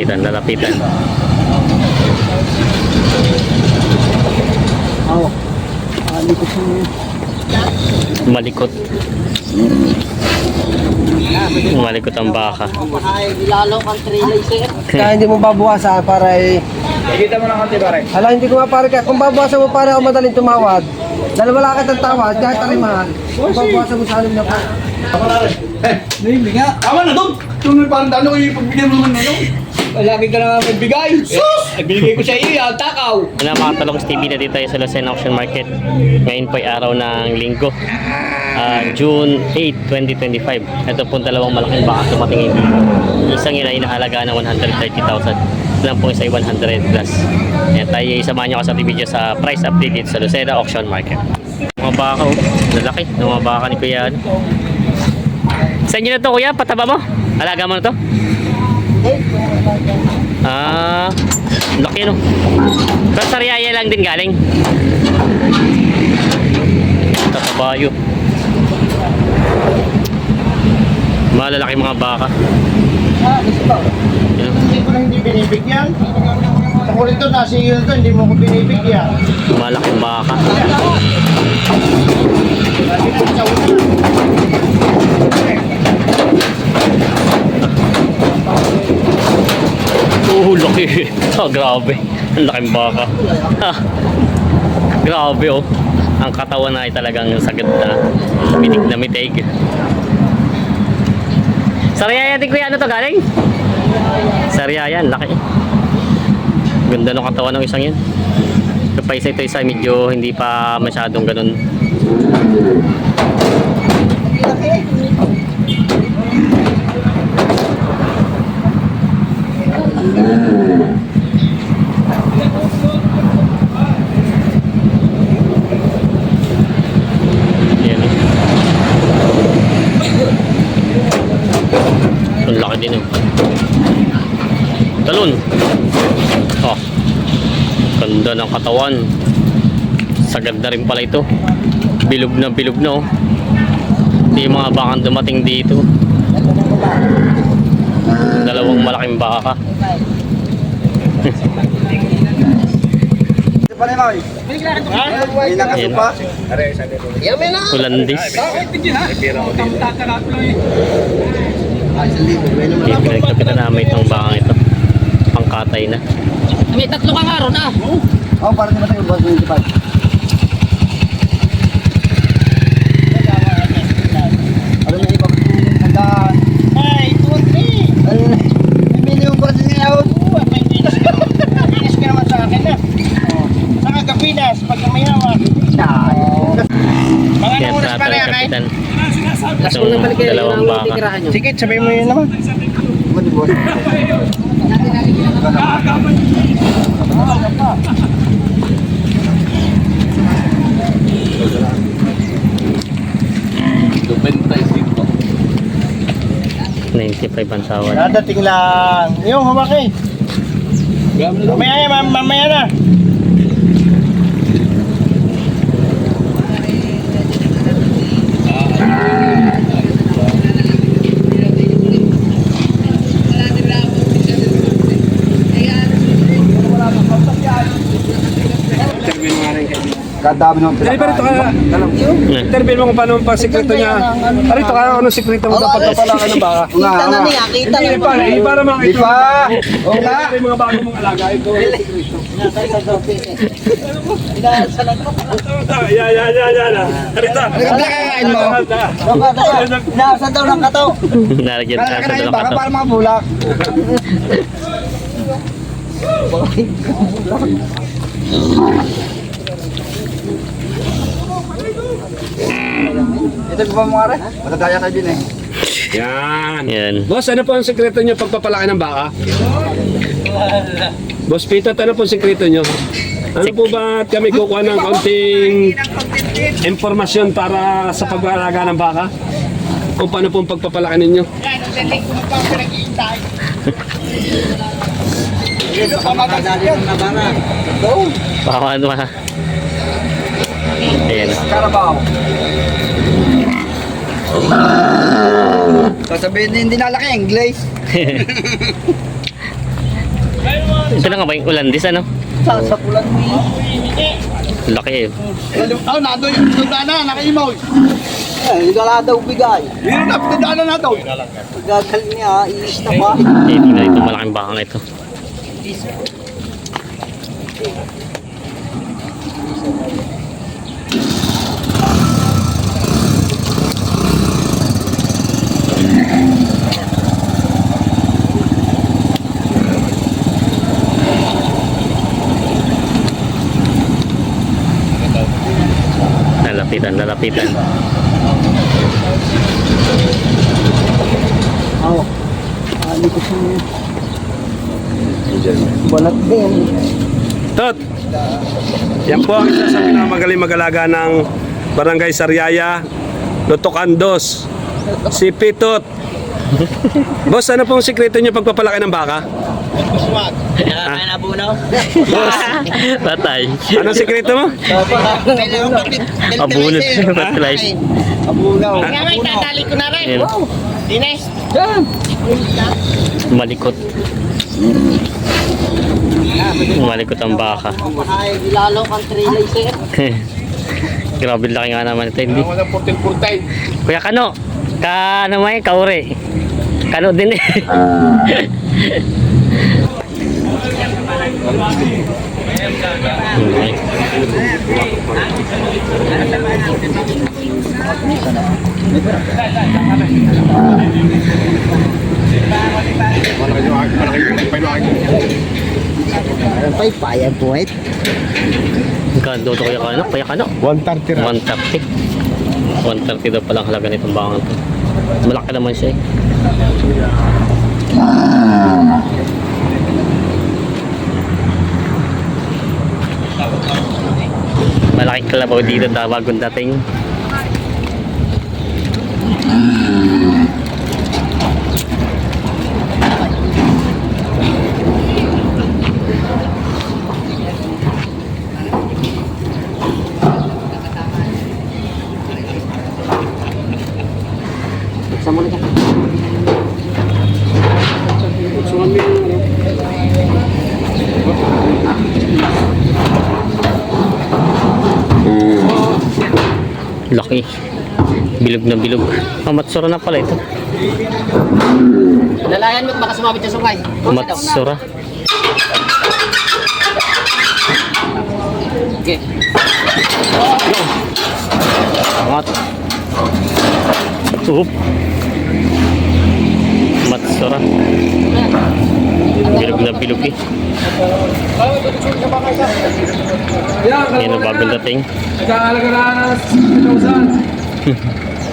Lalapitan, lalapitan. Ano ko siya yun? Malikot. Malikot ang baka. Ilalo kang trailer sir. Kaya hindi mo babawasan para eh. Nakikita mo ng konti pare. Ala, hindi ko nga pare ka. Kung babawasan mo pare ako madaling tumawad. Dahil wala ka ng tawad, kahit tarimahan. Kung babawasan mo sa alim na pa. Hindi nga. Tama na doon. Tunay parang talo yung pagbigyan mo naman ano. Lagi ka na magbigay. Sus! Eh, binigay ko sa iyo yan, takaw. Wala mga talong TV na dito tayo sa Lucena Auction Market. Ngayon po ay araw ng linggo. Ah, June 8, 2025. Ito po dalawang malaking baka tumatingin dito. Isang yun ay nahalaga ng 130,000. Ilang po isa ay 100 plus. Ayan, tayo isamahan nyo ka sa video sa price update dito sa Lucena Auction Market. Mga baka oh, lalaki. Mga baka ni Kuya. ano. Sa inyo na to Kuya, pataba mo? Alaga mo na to? Ah, laki no. Pero sa Riyaya lang din galing. Tatabayo. Malalaki mga baka. Yan. Hindi ko na hindi binibigyan. Ako rito, iyo ko, hindi mo ko binibigyan. Malaking baka. Lagi ko sa una. Oh, laki. Oh, grabe. Ang laking baka. Ah, grabe oh. Ang katawan na ay talagang sagad na mitig na mitig. Sa Riyaya din kuya, ano to galing? Sa Riyaya, ang laki. Ganda ng katawan ng isang yan. Pa isa ito isa medyo hindi pa masyadong ganun. Yan. Ang laki din oh. Talon. Oh. Ganda ng katawan. Sagad na rin pala ito. Bilog na bilog na oh. Hindi mga bakang dumating dito. Dalawang malaking baka. Ulandis. May Okay, pinagkapitan namin itong bakang ito. Pangkatay na. May tatlo kang araw na. Oh, parang naman tayo boss 25. Ano na iba? Hanggang Ay, two, three. ano na? May million pa rin ngayon. Oo, may bilis. Bilis ka naman sa akin na. Sa kagabinas, pag may hawak. Mga Yan nangunas sa pa ating rin, ay. kapitan. Itong dalawang baka. Sige, sabihin mo yun naman. Ano di boss? Dito. 95 ang tawad. Dadating lang. Yung hawak eh. Mamaya, mam- mamaya na. Kadami ng Dali pa rito ka. Interview mo kung paano ang pasikreto niya. Parito ka, anong sikreto mo daw pagkapalakan ng baka? Kita na niya, kita Hindi na. pa, para mga Di ito. pa. Oo nga. Yung mga bago mong alaga, ito. Yan, yan, yan, yan. ah. Rita. Nakakain mo. Inaasan daw ng kato. Nalagyan Kala sa ka sa na yung dalawang baka kato. para mga bulak. Ito ko pa mga re? Matadaya ka din eh. Yan. Yan. Boss, ano po ang sikreto niyo pagpapalaki ng baka? Boss Pitot, ano po ang sikreto niyo? Ano po ba at kami kukuha ng konting impormasyon para sa pag-aalaga ng baka? Kung paano po ang pagpapalaki ninyo? Baka ano ha. Ayan. Carabao. Sasabihin din hindi nalaki, English. Ito na nga ba yung Ulandis ano? Sa, sa pulan mo eh. Laki eh. Ah, nado yung pinadaan na, nakaimaw. Eh, gala daw bigay. Yun na, pinadaan na nato. Gagal niya, iis na ba? Eh, tingnan ito malaking bakang ito. Lalapitan, lalapitan. Oo. Ano ko siya Balat din. Tot! Yan po ang isa sa pinakamagaling mag-alaga ng Barangay Sariaya, Lutokan Dos, si Pitot. Boss, ano pong sikreto niyo pagpapalaki ng baka? Patay. Anong sikreto mo? Abunot. Fertilize. Abunaw. Nga may tatali ko na rin. Ayan. Dines. Malikot. Malikot ang baka. Lalo kang trilay sir. Grabe laki nga naman ito, hindi. Walang portil-portil. Kuya Kano, ka ano may kaure. Kano din eh. Okay. Ay, payan po eh. Magkano to kuya Kano? Kuya Kano? 130 130. 130 daw palang halaga nitong bakang to. Malaki naman siya eh. Malaking kalabaw dito na bagong dating. Bilog na bilog. Ah, matsura na pala ito. Lalayan mo baka sumabit sa sungay. Matsura. Okay. Angat. Suhop. Matsura. Bilog na bilog eh. Yan ang bagong dating. Nagkakalaga na 6,000.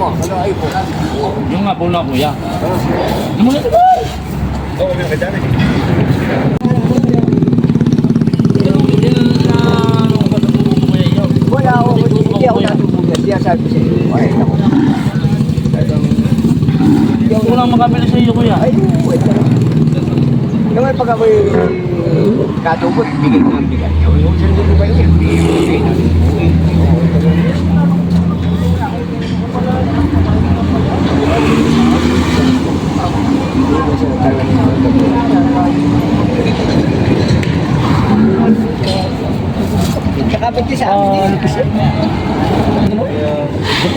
Yung nga po na kuya. Wala ako, hindi ako natubog. Hindi ako sabi sa iyo. Ay, ako. Kulang makabila sa iyo kuya. Ay, wait lang. Yung may pag ako'y katubot, bigay ko ng bigay. Yung sundin ko ba yun? Bigay na. Kakapit ka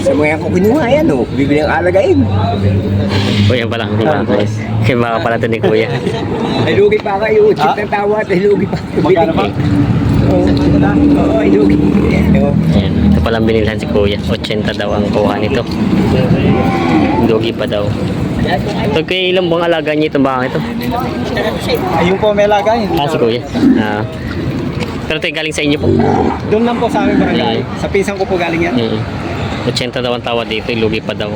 sa mga ko kinuha yan, oh. Bibili ang alagain. Kuya pala. Kaya baka pala ito ni Kuya. Ay, lugi pa kayo. Chip ng tawad. Ay, lugi pa. Magkano pa? Oo, ay, lugi. Oo. Ayan. Ito palang binilhan si Kuya. 80 daw ang kuha nito. Dogi pa daw. Ito kay ilang buwang alaga niya itong baka ito. Ayun po may lagay. Ah, si Kuya. Ah. Pero ito yung galing sa inyo po. Doon lang po sa aming barangay. Sa pisang ko po galing yan. Mm. 80 daw ang tawad dito. Lugi pa daw.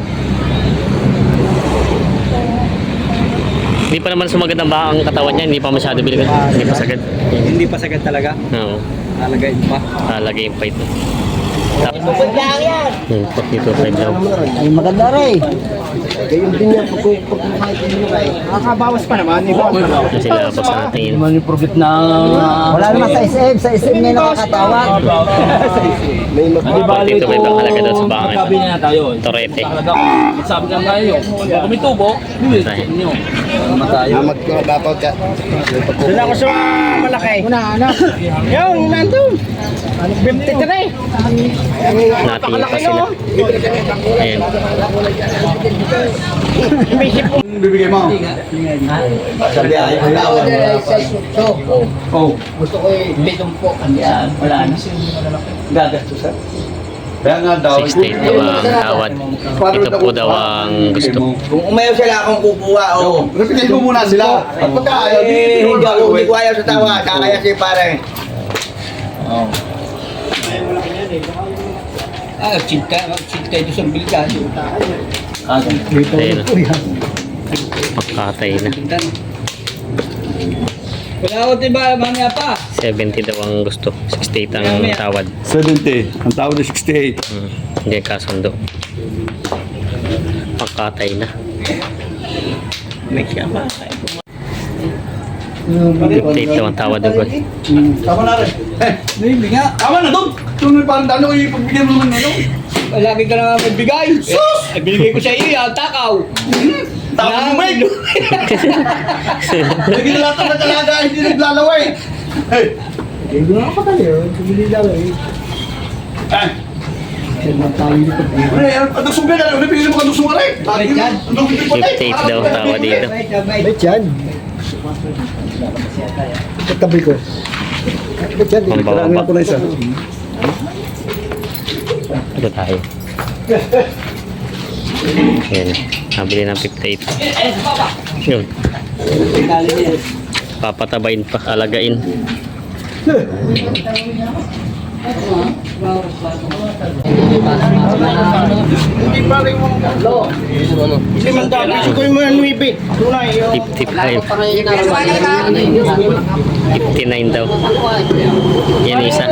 Hindi pa naman sumagad ang baka ang katawan niya, hindi pa masyado biligan. Hindi pa sagad. Hindi pa sagad talaga. Oo. Talagay pa. Talagay pa ito. Tapos, hmm, 42.5 daw. Ay, maganda rin. Gayong din yan. Pag kumakain ko nyo kayo. Nakakabawas pa naman. Ibawas pa naman. Ito sila boss natin. yung progrit na... Wala naman sa SM. Sa SM may nakakatawag. May mag- 42.5 ang halaga daw sa baka Sabi ito. na tayo. Torete. Talaga, sabi lang tayo. Kung kami tubo, sa inyo. Matayo. Magkakabapag ka. Doon ako sa malaki. Una, anak. Yung, nandun. 53. Natin pa sila. Ayan. Bibigay mo. Sabi ay, wala Oh. Gusto ko eh, bitong po. Wala na. Gagastusan. Kaya nga daw. 68 daw ang tawad. Ito po daw ang gusto. Kung umayaw sila akong kukuha, oh. Repeatin mo muna sila. Pagka ayaw, Eh, hindi ko ayaw sa tawa. Kakaya si pare. Ah, cinta. Cinta ito sa biligan. Ayan. Pagkatay na. Wala ako diba, mamaya pa. 70 daw ang gusto. 68 ang tawad. 70. Ang tawad ay 68. Hmm. Hindi kasundo. Pagkatay na. May siya ba? 58 daw ang tawad ng goal. Tama na rin. Eh, hindi nga. Tama na doon. Tunay parang dano ko ipagbigyan mo naman ano. Lagi ka na magbigay. Sus! Eh, binigay ko sa iyo, yan, takaw. Takaw mo may. Lagi na lahat ng talaga, hindi naglalaway. Eh. Hindi nga pa tayo. Bumili lang eh. Eh. Pre, ano suga na? Ano pinili mo ka suga rin? Lagi na. Ano 58 daw ang tawad dito. Ba't yan? Katabi ko. Yan? Pambaba. ko na isa. Ito tayo. Ayan. Nabili ng 58. Yun. Papatabayin pa. Alagain. Limang dami. Gusto ko yung mga nuipi. Tunay. 55. 59 daw. Yan isa.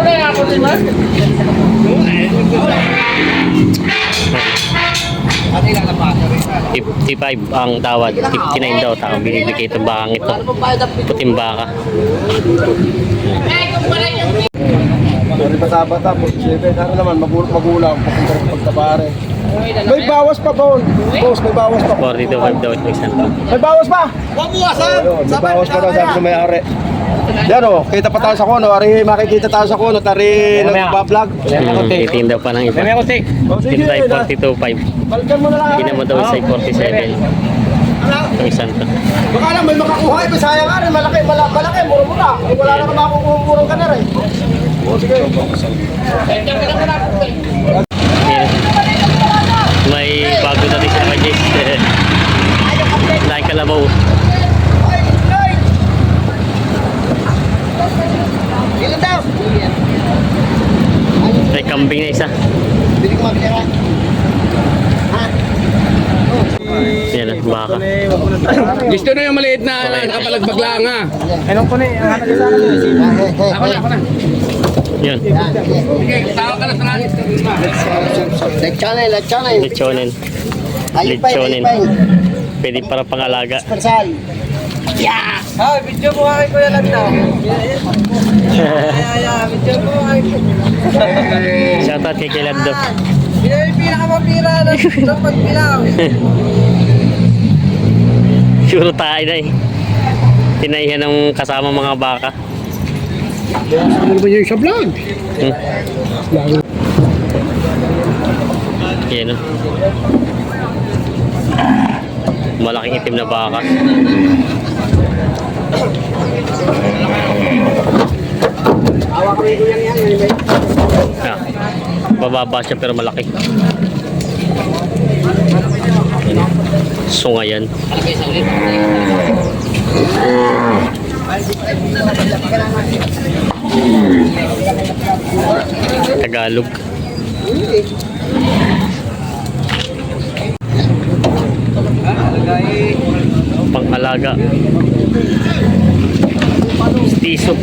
Fifty-five ang tawad. 59 daw. Tao binibigay itong bakang ito. Puting baka. Sorry pa sa bata, po. Siyempre, ano naman, magul magulang, papunta ng pagtabare. May bawas pa, Paul. Boss, may bawas pa. 42 daw ito isa. May bawas pa! Ayun, may bawas pa daw, sabi sa may-ari. Yan o, kita pa tayo sa kono. Ari, makikita tayo sa kono. Tari, nagbablog. Hmm, titinda pa ng iba. O, sige, Tinda ay na. 42.5. Balikan mo na lang. Tinan mo daw isa ay 47. Itong isang to. Baka lang may makakuha. Eh, sayang nga rin. Malaki, malaki, malaki. Mura-mura. Wala na ka makukumurong ka na rin. May bago na rin siya kay Jess. Laking kalabaw. Ilan daw? May kambing na isa. Yan ang baka. Gusto na yung maliit na nakapalagbag lang ha. Anong ko na sa. Ako na, ako na. Yan. Sige, tawag ka na sa langit. Lechonel, lechonel. Lechonen. Lechonen. Pwede para pangalaga. Persal. Yeah! Ah, video mo kay Kuya Lando. Yeah, yeah, video mo kay Shoutout kay Kilando. Pina yung pinakamapira ng, ng pagpilaw. Sure tayo na eh. Tinaihan ng kasama mga baka. Ano ba yung sa vlog? Hmm. Yan o. Malaking itim na baka. Ah, bababa siya pero malaki. Yan. Sunga yan. Tagalog. Pang-alaga. Stiso.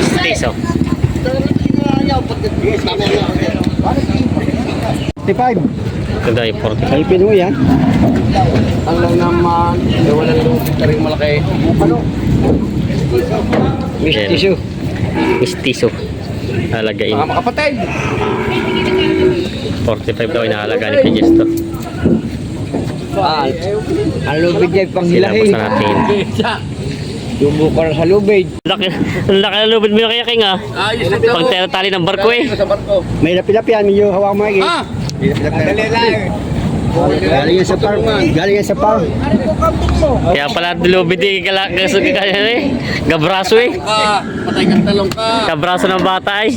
Stiso. 55. Ganda yung 40. Ay, Pinoy yan. Ang lang naman, lupit na rin malaki. Miss Yan. tissue. Mistiso. Halagain. Mga kapatid. 45 daw inahalaga ni Pigesto. Ah, ang lubid niya pang hilahin. na natin. Tubo ka na sa lubid. Laki, ang laki ng lubid mo yung kayaking ah. Ayos na Pang tali ng barko eh. Sa barko. May lapi-lapi yan, medyo hawak mo lagi. Ah! Galing yan sa farm. Galing yan sa farm. Kaya pala lubid eh. Kala, kasi, kaya eh. Gabraso eh. Ka, patay kang talong ka. Kabraso ng bata eh.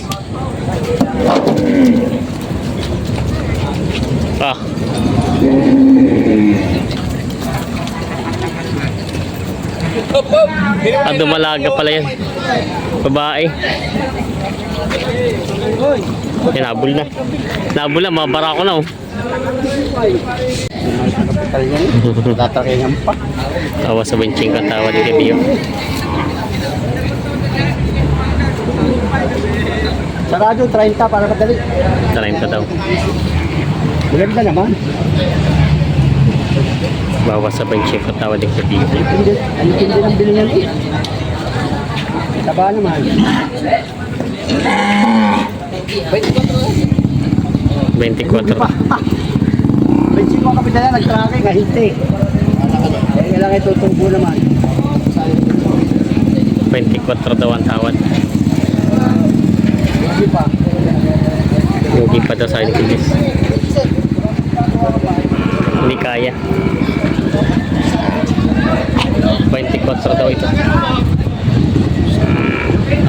Ah. Hop. Ah, dumalaga pala yan. Babae. Yan, nabul na. Nabul na, mga barako na oh. Kapital yan. Tatakingan pa. Tawa sa benching ka, tawa ni Kebio. Sarado, 30 para madali. Talayin ka daw. Maganda naman. Bawas sa benching ka, tawa ni Kebio. Ang hindi ng bilhin yan. Taba naman. 24. Bensin mo kapital yan, nag-tracking, kahinte. Kaya kailangan itutumbo naman. 24 daw ang tawad. Hindi pa. Hindi pa daw sa kilis. Hindi kaya. 24 daw ito.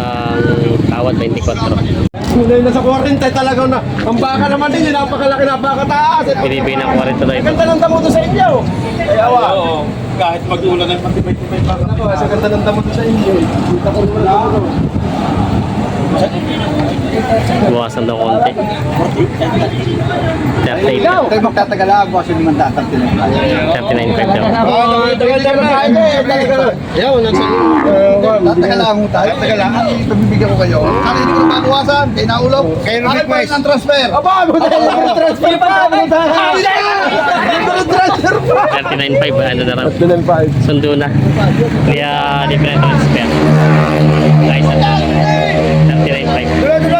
Ang tawad 24. Kulay na sa 40 talaga na. Ang baka naman din, napakalaki napakataas. Binibigay ng 40 daw ito. Ganda ng damo to sa inyo. Kaya awa. Oo, kahit mag-ulan ng patibay-tibay pa. Ako, sa ganda ng damo to sa inyo. Kita ko naman ako. Buwasan daw konti. 38. Tayo magtatagal ako kasi naman tatang 39.5 daw. Oo, tagal-tagal na tayo eh. Yaw. Tatagal lang tayo. Tatagal lang. Pabibigyan ko kayo. Ano hindi ko mabawasan? Kaya naulog. Kayo Akin pa request. rin ang transfer. Aba, tayo transfer pa. Transfer pa. 39.5 ano na raw. 5. Sundo na. Kaya di pa na transfer. Guys, ano? 39.5.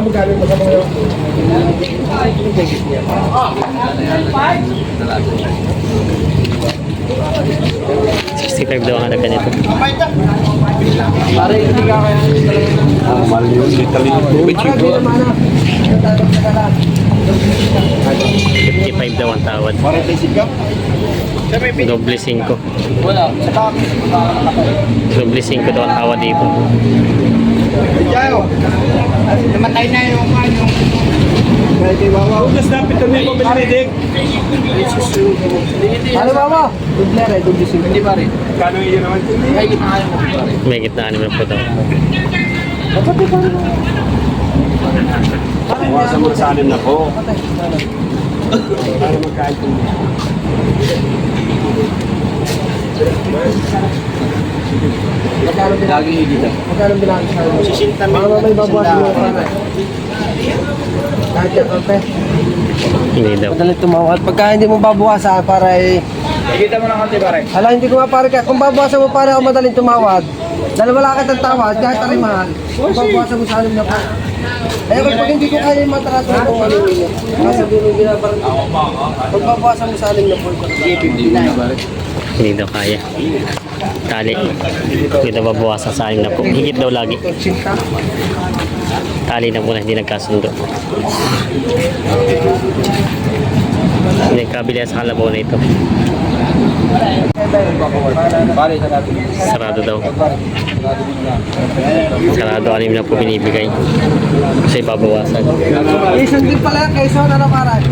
magkano mo sa mga yun? 65 daw ang halaga nito. Pare, hindi ka kaya talaga. Mahal yun. Di tali tubig siguro. 55 daw ang tawad. Doble 5. Wala. Doble 5 daw ang tawad dito. Namatay na yung ano. Ugas na pito pabili ni Dick. Ano ba mo? Dudler eh, dudler Hindi pare. Kano yun naman? Ay, gitna mo pare. May gitna na po daw. Bawasan mo sa anim na po. Para magkain po. Lagi dito. Magkano binaki sa iyo? 60 mil. Mga may babawas mo para. Kahit yan, kape. Hindi daw. Madali tumawad. Pagka hindi mo babawasan para eh... Nakikita mo ng konti pare. Hala, hindi ko nga pare ka. Kung babawasan mo pare ako madaling tumawad, dahil wala ka ng tawad, kahit kung babawasan mo sa alim na pa. Eh, pag hindi ko kaya yung matrato kung ano yun. Nasa dulo ginabarang ko. Pag babawasan mo sa alim na po, Hindi daw kaya. Tali. Hindi daw babawasan sa anim na po. Higit daw lagi. Tali na muna, hindi nagkasundo. Hindi nagkabila sa kalabaw na ito. Sarado daw. Sarado anim na po binibigay. Kasi babawasan. Quezon din pala, Quezon, ano karan?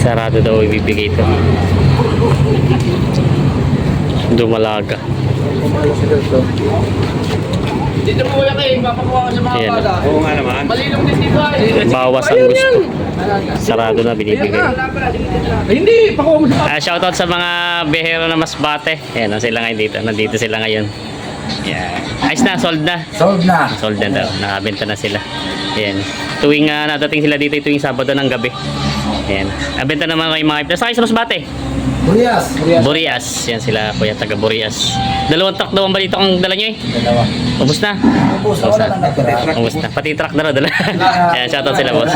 Sarado daw ibibigay ito. Dumalaga. Dito po kuya kayo, papakuha ko sa mga Ayan. bata. Oo nga naman. Malilong din dito ay. Bawas ang gusto. Sarado na binibigay. Ay, hindi, pakuha mo sa Ah, shoutout sa mga behero na mas bate. Ayan, sila ngayon dito. Nandito sila ngayon. Yeah. Ayos na, sold na. Sold na. Sold na daw. Nakabenta na sila. Ayan. Tuwing uh, nadating sila dito, tuwing Sabado ng gabi. Ayan. Nabenta naman kayo mga iplas. Sakay sa Masbate. Burias. Burias. Yan sila, kuya, taga Burias. Dalawang truck daw ang balito kong dala nyo eh. Dalawa. Ubus na. Ubus, natira. Ubus na. Pati truck na raw dala. Ayan, shoutout sila boss.